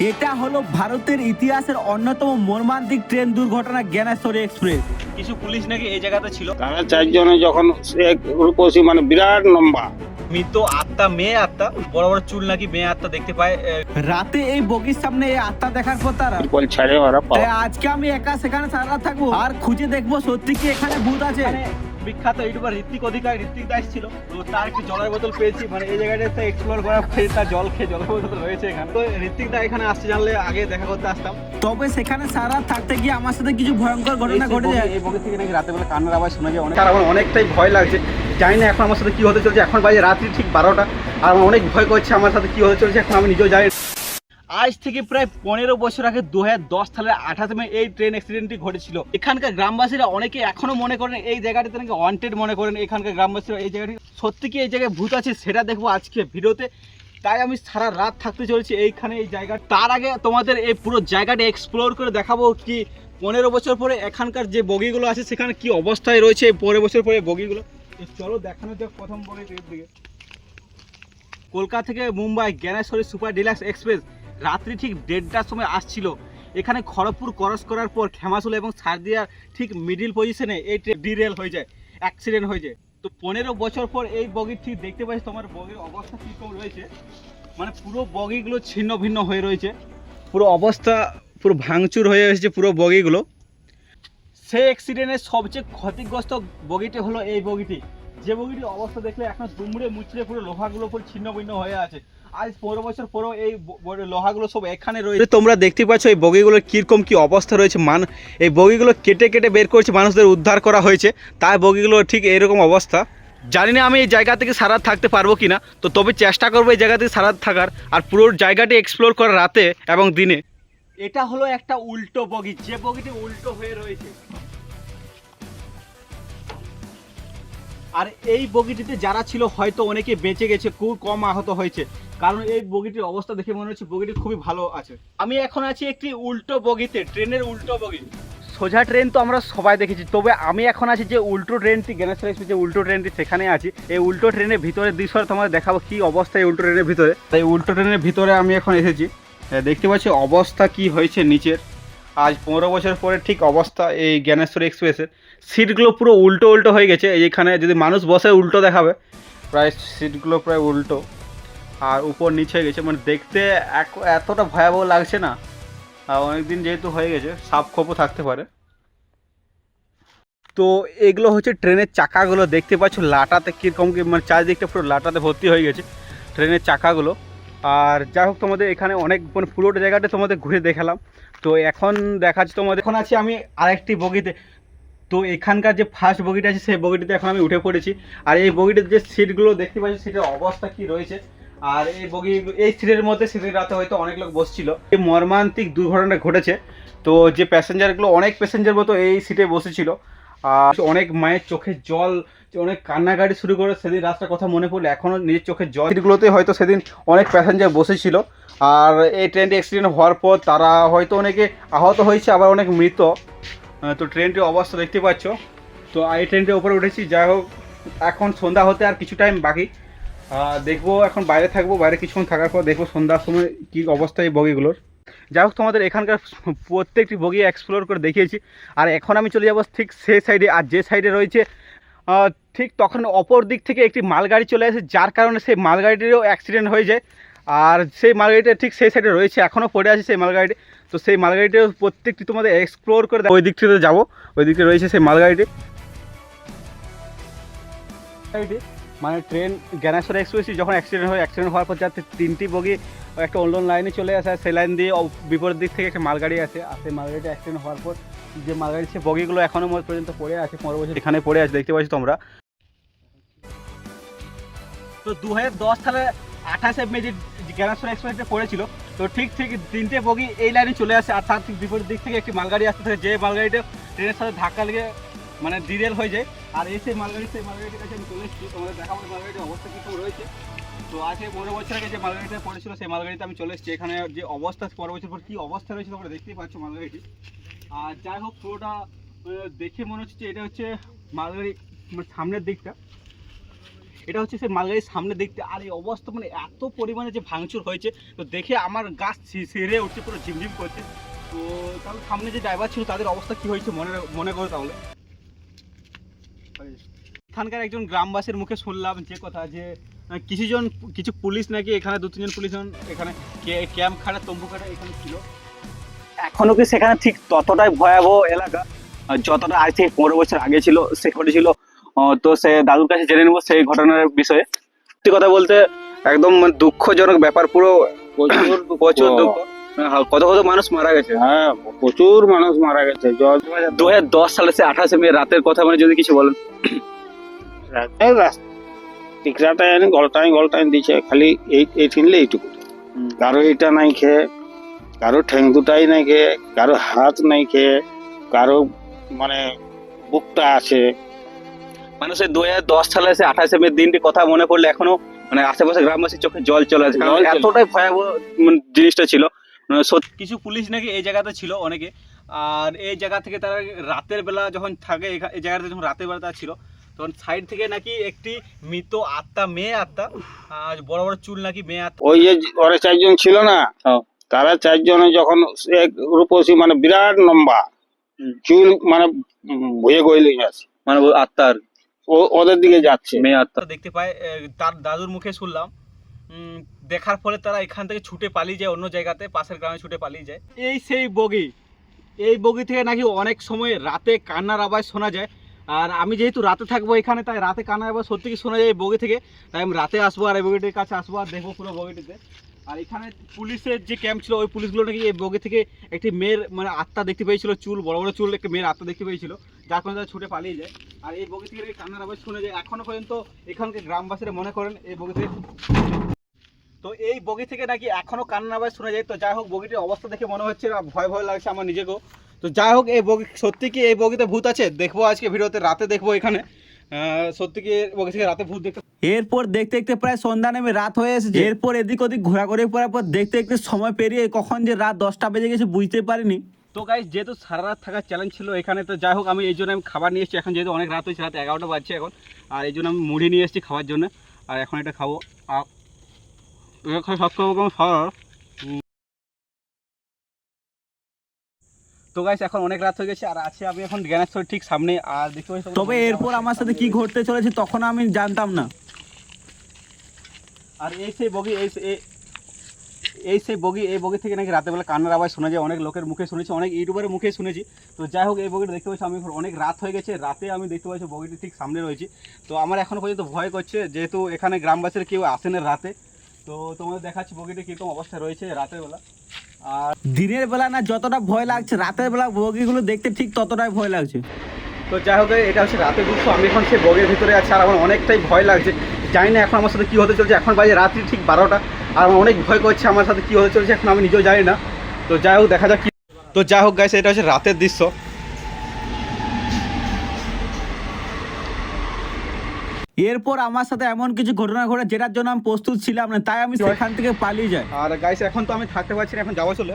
এটা হলো ভারতের ইতিহাসের অন্যতম মর্মান্তিক ট্রেন দুর্ঘটনা জ্ঞানেশ্বরী এক্সপ্রেস। কিছু পুলিশ নাকি এই জায়গাতে ছিল? তারা চারজনে যখন এক রূপসী মানে বিরাট লম্বা। মৃত আত্মা মেয়ে আত্মা বড় বড় চুল নাকি মেয়ে আত্মা দেখতে পায় রাতে এই বগির সামনে এই আত্মা দেখার পর তারা বল ছাড়ে ওরা আজকে আমি একা সেখানে সারা থাকব আর খুঁজে দেখব সত্যি কি এখানে ভূত আছে। এখানে বিখ্যাত ইউটিউবার ঋত্বিক অধিকার ঋত্বিক দাস ছিল। তো তার একটি জলের বোতল পেয়েছি মানে এই জায়গাটাতে এক্সপ্লোর করা খেয়ে তার জল খেয়ে জলের বোতল রয়েছে এখানে। তো ঋত্বিক দা এখানে আসতে জানলে আগে দেখা করতে আসতাম। তবে সেখানে সারা থাকতে গিয়ে আমার সাথে কিছু ভয়ঙ্কর ঘটনা ঘটে যায়। এই বগি থেকে নাকি রাতে বেলা কান্নার আওয়াজ শোনা যায়। অনেক আর আমার অনেকটাই ভয় লাগছে। জানি না এখন আমার সাথে কি হতে চলছে। এখন বাজে রাত্রি ঠিক বারোটা। আর আমার অনেক ভয় করছে আমার সাথে কি হতে চলছে। এখন আমি নিজেও জানি। আজ থেকে প্রায় পনেরো বছর আগে দু হাজার দশ সালের আঠাশ মে এই ট্রেন অ্যাক্সিডেন্টটি ঘটেছিল। এখানকার গ্রামবাসীরা অনেকে এখনও মনে করেন এই জায়গাটিতে নাকি ওয়ান্টেড মনে করেন এখানকার গ্রামবাসীরা এই জায়গাটি। সত্যি কি এই জায়গায় ভূত আছে সেটা দেখব আজকে ভিডিওতে। তাই আমি সারা রাত থাকতে চলেছি এইখানে এই জায়গা তার আগে তোমাদের এই পুরো জায়গাটা এক্সপ্লোর করে দেখাবো কি পনেরো বছর পরে এখানকার যে বগিগুলো আছে, সেখানে কি অবস্থায় রয়েছে এই পনেরো বছর পরে বগিগুলো। চলো দেখানো যাক প্রথম বগিটির দিকে। কলকাতা থেকে Mumbai, Gyaneshwari super deluxe express. রাত্রি ঠিক দেড়টার সময় আসছিল। এখানে খড়গপুর ক্রস করার পর খেমাসুল এবং সারদিয়ার ঠিক মিডিল পজিশনে এই ট্রেন ডিরেল হয়ে যায় অ্যাক্সিডেন্ট হয়ে যায়। তো পনেরো বছর পর এই বগির ঠিক দেখতে পাচ্ছি, তোমার বগির অবস্থা কীরকম রয়েছে? মানে পুরো বগিগুলো ছিন্ন ভিন্ন হয়ে রয়েছে। পুরো অবস্থা পুরো ভাঙচুর হয়ে এসেছে পুরো বগিগুলো। সেই অ্যাক্সিডেন্টের সবচেয়ে ক্ষতিগ্রস্ত বগিটি হলো এই বগিটি। যে বগিটির অবস্থা দেখলে এখন দুমড়ে মুচড়ে পুরো লোহাগুলো পুরো ছিন্ন ভিন্ন হয়ে আছে। আজ পনেরো বছর পরেও এই লোহাগুলো সব এখানে রয়েছে তোমরা দেখতে পাচ্ছ এই বগিগুলোর কীরকম কি অবস্থা রয়েছে। মান এই বগিগুলো কেটে কেটে বের করছে মানুষদের উদ্ধার করা হয়েছে। তাই বগিগুলো ঠিক এরকম অবস্থা। জানি না আমি এই জায়গা থেকে সারা থাকতে পারব কিনা তো তবে চেষ্টা করব এই জায়গা থেকে সারা থাকার আর পুরো জায়গাটি এক্সপ্লোর করা রাতে এবং দিনে। এটা হলো একটা উল্টো বগি যে বগিটি উল্টো হয়ে রয়েছে। আর এই বগিটিতে যারা ছিল, হয়তো অনেকে বেঁচে গেছে, খুব কম আহত হয়েছে। কারণ এই বগিটির অবস্থা দেখে মনে হচ্ছে বগিটি খুবই ভালো আছে। আমি এখন আছি একটি উল্টো বগিতে, ট্রেনের উল্টো বগি। সোজা ট্রেন তো আমরা সবাই দেখেছি, তবে আমি এখন আছি যে উল্টো ট্রেনটি জ্ঞানেশ্বর এক্সপ্রেস যে উল্টো ট্রেনটি সেখানে আছি। এই উল্টো ট্রেনের ভিতরে দৃশ্য তোমাদের দেখাবো কি অবস্থা এই উল্টো ট্রেনের ভিতরে। তাই উল্টো ট্রেনের ভিতরে আমি এখন এসেছি। দেখতে পাচ্ছি অবস্থা কি হয়েছে নিচের। আজ পনেরো বছর পরে ঠিক অবস্থা এই জ্ঞানেশ্বর এক্সপ্রেসের। সিটগুলো পুরো উল্টো উল্টো হয়ে গেছে এইখানে যদি মানুষ বসে উল্টো দেখাবে, প্রায় সিটগুলো প্রায় উল্টো। আর উপর নিচে হয়ে গেছে মানে দেখতে এতটা ভয়াবহ লাগছে না। আর অনেকদিন যেহেতু হয়ে গেছে সাপ খোপও থাকতে পারে। তো এগুলো হচ্ছে ট্রেনের চাকাগুলো, দেখতে পাচ্ছ লাটাতে কীরকম কি মানে চারিদিকটা পুরো লাটাতে ভর্তি হয়ে গেছে। ট্রেনের চাকাগুলো আর যাই হোক, তোমাদের এখানে অনেক মানে পুরোটা জায়গাটা তোমাদের ঘুরে দেখালাম। তো এখন দেখাচ্ছি তোমাদের এখন আছি আমি আরেকটি বগিতে। তো এখানকার যে ফার্স্ট বগিটা আছে, সেই বগিটিতে এখন আমি উঠে পড়েছি। আর এই বগিটির যে সিটগুলো দেখতে পাচ্ছি, সিটের অবস্থা কি রয়েছে? আর এই বগি এই সিটের মধ্যে সেদিন রাতে হয়তো অনেক লোক বসছিল। এই মর্মান্তিক দুর্ঘটনা ঘটেছে। তো যে প্যাসেঞ্জারগুলো অনেক প্যাসেঞ্জার মতো এই সিটে বসেছিল। আর অনেক মায়ের চোখে জল, অনেক কান্নাকাটি শুরু করে সেদিন রাস্তার কথা মনে পড়লে এখনও নিজের চোখে জল। সিটগুলোতে হয়তো সেদিন অনেক প্যাসেঞ্জার বসেছিল। আর এই ট্রেনটি অ্যাক্সিডেন্ট হওয়ার পর তারা হয়তো অনেকে আহত হয়েছে, আবার অনেক মৃত। তো ট্রেনটির অবস্থা দেখতে পাচ্ছ। তো এই ট্রেনটির ওপরে উঠেছি। যাই হোক, এখন সন্ধ্যা হতে আর কিছু টাইম বাকি। দেখব এখন বাইরে থাকব। বাইরে কিছুক্ষণ থাকার পর দেখব সন্ধ্যার সময় কী অবস্থা এই বগিগুলোর। যাই হোক তোমাদের এখানকার প্রত্যেকটি বগি এক্সপ্লোর করে দেখিয়েছি। আর এখন আমি চলে যাব ঠিক সেই সাইডে আর যে সাইডে রয়েছে ঠিক তখন অপর দিক থেকে একটি মালগাড়ি চলে আসে, যার কারণে সেই মালগাড়িটিরও অ্যাক্সিডেন্ট হয়ে যায়। আর সেই মালগাড়িটা ঠিক সেই সাইডে রয়েছে, এখনও পড়ে আছে সেই মালগাড়িটি। তো সেই মালগাড়িটিও প্রত্যেকটি তোমাদের এক্সপ্লোর করে ওই দিকটিতে যাব, ওই দিকে রয়েছে সেই মালগাড়িটি। গাড়িটি মানে ট্রেন জ্ঞানেশ্বর এক্সপ্রেস যখন অ্যাক্সিডেন্ট হয় অ্যাক্সিডেন্ট হওয়ার পর যাতে তিনটি বগি একটা অন্য লাইনে চলে আসে আর সেই লাইন দিয়ে বিপরীত দিক থেকে একটা মালগাড়ি আসে। আর সেই মালগাড়িটা অ্যাক্সিডেন্ট হওয়ার পর যে মালগাড়ি সে বগিগুলো এখনও পর্যন্ত পড়ে আছে, পনেরো বছর এখানে পড়ে আছে, দেখতে পাচ্ছ তোমরা। তো দু হাজার দশ সালে আঠাশে মে যে জ্ঞানেশ্বর এক্সপ্রেসটা পড়েছিল, তো ঠিক ঠিক তিনটে বগি এই লাইনে চলে আসে, আর তার ঠিক বিপরীত দিক থেকে একটি মালগাড়ি আসতে থাকে, যে মালগাড়িটা ট্রেনের সাথে ধাক্কা লেগে মানে ডিরেল হয়ে যায়। আর এই সেই মালগাড়ি, সেই মালগাড়িটার কাছে আমি চলে এসেছি, তোমাদের দেখাবো মালগাড়িটির অবস্থা কী রয়েছে। তো আজকে পনেরো বছর আগে যে মালগাড়িটা পড়েছিল সেই মালগাড়িতে আমি চলে এসেছি। এখানে যে অবস্থা পনেরো বছর পর কী অবস্থা রয়েছে তোমরা দেখতেই পাচ্ছ মালগাড়িটি। আর যাই হোক পুরোটা দেখে মনে হচ্ছে যে এটা হচ্ছে মালগাড়ি মানে সামনের দিকটা। এটা হচ্ছে সে মালগাড়ির সামনে দেখতে আর এই অবস্থা মানে এত পরিমাণে যে ভাঙচুর হয়েছে তো দেখে আমার গাছ সেরে উঠছে পুরো ঝিমঝিম করছে। তো তাহলে সামনে যে ড্রাইভার ছিল তাদের অবস্থা কি হয়েছে মনে মনে করো তাহলে? এখানকার একজন গ্রামবাসীর মুখে শুনলাম যে কথা যে কিছুজন কিছু পুলিশ নাকি এখানে দু তিনজন পুলিশ এখানে ক্যাম্প খাড়া তম্বু খাড়া এখানে ছিল? এখনও কি সেখানে ঠিক ততটাই ভয়াবহ এলাকা? যতটা আজ থেকে পনেরো বছর আগে ছিল সে ঘটেছিল তো সে দাদুর কাছে জেনে নেব সেই ঘটনার বিষয়ে। সত্যি কথা বলতে একদম মানে দুঃখজনক ব্যাপার পুরো। প্রচুর প্রচুর দুঃখ। হ্যাঁ, কত কত মানুষ মারা গেছে। হ্যাঁ প্রচুর মানুষ মারা গেছে। দু হাজার দশ সালে সে আঠাশে মে রাতের কথা মানে যদি কিছু বলেন। রাস্তা। টিকরাটাই এনে গলটাই গলটাই দিছে খালি এই এই ঠিনলে এইটুকু। কারও এটা নাই খেয়ে কারও ঠ্যাং দুটাই নাই খেয়ে কারও হাত নাই খেয়ে কারও মানে বুকটা আছে। মানুষের দু হাজার দশ সালে সে আঠাশে মে দিনটি কথা মনে পড়লে এখনও মানে আশেপাশে গ্রামবাসীর চোখে জল চলে আসে। কারণ এতটাই ভয়াবহ মানে জিনিসটা ছিল। মানে সত্যি কিছু পুলিশ নাকি এই জায়গাতে ছিল অনেকে। আর এই জায়গা থেকে তারা রাতের বেলা যখন থাকে এই জায়গাতে যখন রাতের বেলা তারা ছিল তখন সাইড থেকে নাকি একটি মৃত আত্মা মেয়ে আত্মা আর বড় বড় চুল নাকি মেয়ে আত্মা। ওই যে ওরা চারজন ছিল না হ্যাঁ। তারা চারজনে যখন এক রূপসী মানে বিরাট লম্বা চুল মানে ভুয়ে গইলে আছে মানে ও আত্মার ও ওদের দিকে যাচ্ছে। মেয়ে আত্মা। দেখতে পায় তার দাদুর মুখে শুনলাম উম, দেখার ফলে তারা এখান থেকে ছুটে পালিয়ে যায় অন্য জায়গাতে পাশের গ্রামে ছুটে পালিয়ে যায়। এই সেই বগি এই বগি থেকে নাকি অনেক সময় রাতে কান্নার আওয়াজ শোনা যায় আর আমি যেহেতু রাতে থাকব এখানে, তাই রাতে কান্নার আওয়াজ সত্যি কি শোনা যায় এই বগি থেকে? তাই আমি রাতে আসব আর এই বগিটির কাছে আসব আর দেখব পুরো বগিটিতে। আর এখানে পুলিশের যে ক্যাম্প ছিল, ওই পুলিশগুলো নাকি এই বগি থেকে একটি মেয়ের মানে আত্মা দেখতে পেয়েছিল, চুল, বড় বড় চুল একটি মেয়ের আত্মা দেখতে পেয়েছিল, যার কারণে তারা ছুটে পালিয়ে যায়। আর এই বগি থেকে কান্নার আওয়াজ শোনা যায়। এখনও পর্যন্ত এখানকার গ্রামবাসীরা মনে করেন এই বগি থেকে তো এই বগি থেকে নাকি এখনও কান্নার আওয়াজ শোনা যায়। তো যাই হোক, বগিটির অবস্থা দেখে মনে হচ্ছে, ভয় ভয় লাগছে আমার নিজেকেও। তো যাই হোক এই বগি সত্যি কি এই বগিতে ভূত আছে? দেখব আজকে ভিডিওতে রাতে দেখব এখানে। সত্যি কি বগি থেকে রাতে ভূত দেখতে এরপর দেখতে দেখতে প্রায় সন্ধ্যা নেমে রাত হয়ে এসেছে। এরপর এদিক ওদিক ঘোরাঘুরি করার পর দেখতে দেখতে সময় পেরিয়ে কখন যে রাত দশটা বেজে গেছে বুঝতে পারিনি। তো গাইজ যেহেতু সারা রাত থাকার চ্যালেঞ্জ ছিল এখানে তো যাই হোক আমি এই জন্য আমি খাবার নিয়ে এসেছি। এখন যেহেতু অনেক রাত হয়েছে রাত এগারোটা বাজছে এখন। আর এই জন্য আমি মুড়ি নিয়ে এসেছি খাওয়ার জন্য। আর এখন এটা খাব। আর সব খাব। তো গাইস এখন অনেক রাত হয়ে গেছে আর আছে আমি এখন জ্ঞানেশ্বর ঠিক সামনে আর দেখতে পাচ্ছি তবে এরপর আমার সাথে কি ঘটতে চলেছে তখন আমি জানতাম না। আর এই সেই বগি এই এই- সেই বগি এই বগি থেকে নাকি রাতের বেলা কান্নার আওয়াজ শোনা যায় অনেক লোকের মুখে শুনেছি অনেক ইউটিউবারের মুখে শুনেছি। তো যাই হোক এই বগিটা দেখতে পাচ্ছি আমি অনেক রাত হয়ে গেছে রাতে আমি দেখতে পাচ্ছি বগিটি ঠিক সামনে রয়েছে। তো আমার এখনও পর্যন্ত ভয় করছে যেহেতু এখানে গ্রামবাসীর কেউ আসেন না রাতে। তো তোমাদের দেখাচ্ছি বগিটি কীরকম অবস্থা রয়েছে রাতের বেলা। আর দিনের বেলা না যতটা ভয় লাগছে, রাতের বেলা বগিগুলো দেখতে ঠিক ততটাই ভয় লাগছে। তো যাই হোক, এটা হচ্ছে রাতের দৃশ্য। আমি এখন সেই বগের ভিতরে আছি আর আমার অনেকটাই ভয় লাগছে। জানি না এখন আমার সাথে কী হতে চলছে। এখন বাজে রাত্রি ঠিক বারোটা। আর আমার অনেক ভয় করছে আমার সাথে কী হতে চলছে, এখন আমি নিজেও জানি না। তো যাই হোক, দেখা যাক তো যাই হোক গাইছে এটা হচ্ছে রাতের দৃশ্য। এরপর আমার সাথে এমন কিছু ঘটনা ঘটে যেটার জন্য আমি প্রস্তুত ছিলাম না তাই আমি সেখান থেকে পালিয়ে যাই। আর গাইস এখন তো আমি থাকতে পারছি না এখন যাওয়া চলে।